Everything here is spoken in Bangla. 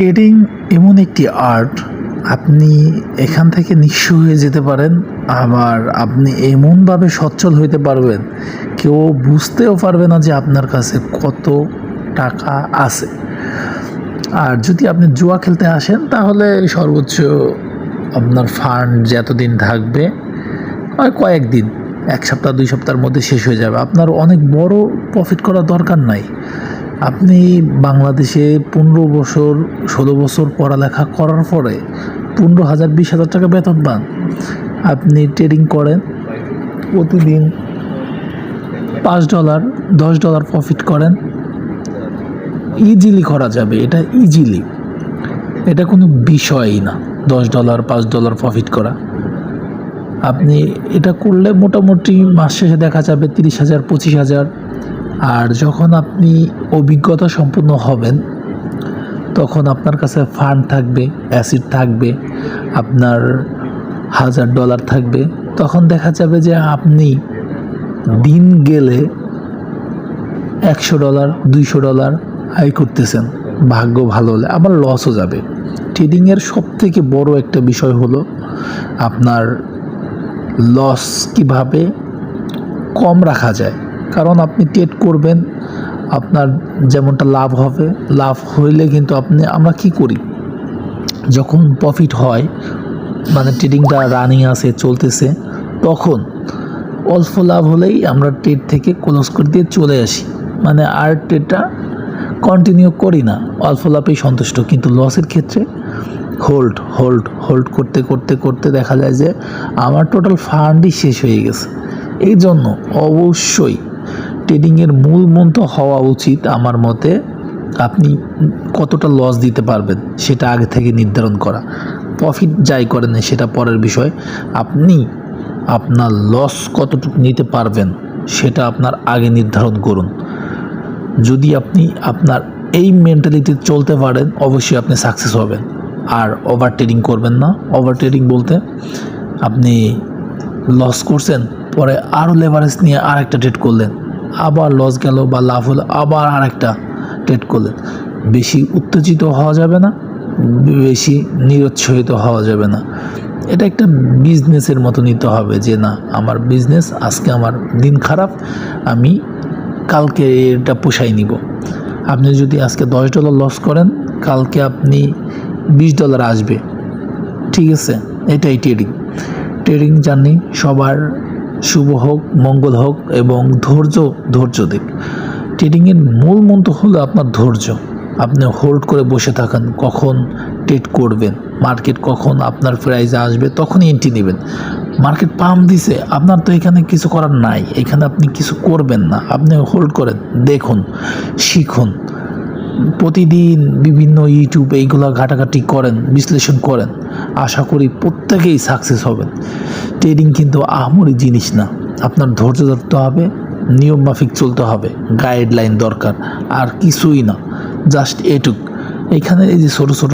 ট্রেডিং এমন একটি আর্ট, আপনি এখান থেকে নিঃস্ব হয়ে যেতে পারেন, আবার আপনি এমনভাবে সচ্ছল হইতে পারবেন, কেউ বুঝতেও পারবে না যে আপনার কাছে কত টাকা আছে। আর যদি আপনি জুয়া খেলতে আসেন, তাহলে সর্বোচ্চ আপনার ফান্ড যতদিন থাকবে, হয় কয়েকদিন, এক সপ্তাহ, দুই সপ্তাহের মধ্যে শেষ হয়ে যাবে। আপনার অনেক বড় প্রফিট করার দরকার নাই। আপনি বাংলাদেশে পনেরো বছর, ষোলো বছর পড়ালেখা করার পরে পনেরো হাজার, বিশ হাজার টাকা বেতন পান। আপনি ট্রেডিং করেন, প্রতিদিন পাঁচ ডলার দশ ডলার প্রফিট করেন। ইজিলি করা যাবে, এটা ইজিলি এটা কোনো বিষয়ই না, দশ ডলার পাঁচ ডলার প্রফিট করা। আপনি এটা করলে মোটামুটি মাস শেষে দেখা যাবে তিরিশ হাজার, পঁচিশ হাজার। আর যখন আপনি অভিজ্ঞতা সম্পূর্ণ হবেন, তখন আপনার কাছে ফান্ড থাকবে, অ্যাসিড থাকবে, আপনার হাজার ডলার থাকবে, তখন দেখা যাবে যে আপনি দিন গেলে একশো ডলার, দুইশো ডলার আয় করতেছেন। ভাগ্য ভালো হলে আবার লসও যাবে। ট্রেডিংয়ের সব থেকে বড় একটা বিষয় হলো আপনার লস কীভাবে কম রাখা যায়। কারণ আপনি ট্রেড করবেন, আপনার যেমনটা লাভ হবে, লাভ হইলে কিন্তু আপনি, আমরা কি করি? যখন প্রফিট হয় মানে ট্রেডিংটা রানিং আছে, চলতেছে, তখন অল্প লাভ হলেই আমরা ট্রেড থেকে ক্লোজ করে দিয়ে চলে আসি। মানে আর ট্রেডটা কন্টিনিউ করি না। অল্প লাভেই সন্তুষ্ট, কিন্তু লসের ক্ষেত্রে হোল্ড হোল্ড হোল্ড করতে করতে করতে দেখা যায় যে আমার টোটাল ফান্ডই শেষ হয়ে গেছে। এই জন্য অবশ্যই ট্রেডিংয়ের মূল মন্ত্র হওয়া উচিত আমার মতে আপনি কতটা লস দিতে পারবেন সেটা আগে থেকে নির্ধারণ করা। প্রফিট যাই করেন সেটা পরের বিষয়। আপনি আপনার লস কতটুকু নিতে পারবেন সেটা আপনার আগে নির্ধারণ করুন। যদি আপনি আপনার এই মেন্টালিটি চলতে পারেন, অবশ্যই আপনি সাকসেস হবেন। আর ওভার ট্রেডিং করবেন না। ওভার ট্রেডিং বলতে আপনি লস করছেন, পরে আরও লেভারেজ নিয়ে আরেকটা ট্রেড করলেন। আবার লস গেল বা লাভ হলো, আবার আরেকটা ট্রেড করলেন। বেশি উত্তেজিত হওয়া যাবে না, বেশি নিরুৎসাহিত হওয়া যাবে না। এটা একটা বিজনেসের মতো নিতে হবে যে, না, আমার বিজনেস আজকে আমার দিন খারাপ, আমি কালকে এটা পোষাই নিব। আপনি যদি আজকে দশ ডলার লস করেন, কালকে আপনি বিশ ডলার আসবে। ঠিক আছে? এটাই ট্রেডিং ট্রেডিং জার্নি সবার শুভ হোক, মঙ্গল হোক এবং ধৈর্য ধৈর্য দিক। ট্রেডিংয়ের মূল মন্ত্র হলো আপনার ধৈর্য। আপনি হোল্ড করে বসে থাকেন, কখন ট্রেড করবেন, মার্কেট কখন আপনার প্রাইজে আসবে, তখনই এন্ট্রি নেবেন। মার্কেট পাম্প দিছে, আপনার তো এখানে কিছু করার নাই, এখানে আপনি কিছু করবেন না। আপনি হোল্ড করেন, দেখুন, শিখুন প্রতিদিন বিভিন্ন ইউটিউব এইগুলো ঘাটাঘাটি করেন, বিশ্লেষণ করেন। আশা করি প্রত্যেকেই সাকসেস হবেন। ট্রেডিং কিন্তু আহামরি জিনিস না। আপনার ধৈর্য ধরতে হবে, নিয়ম মাফিক চলতে হবে গাইডলাইন দরকার, আর কিছুই না। জাস্ট এটুক। এখানে এই যে ছোটো ছোটো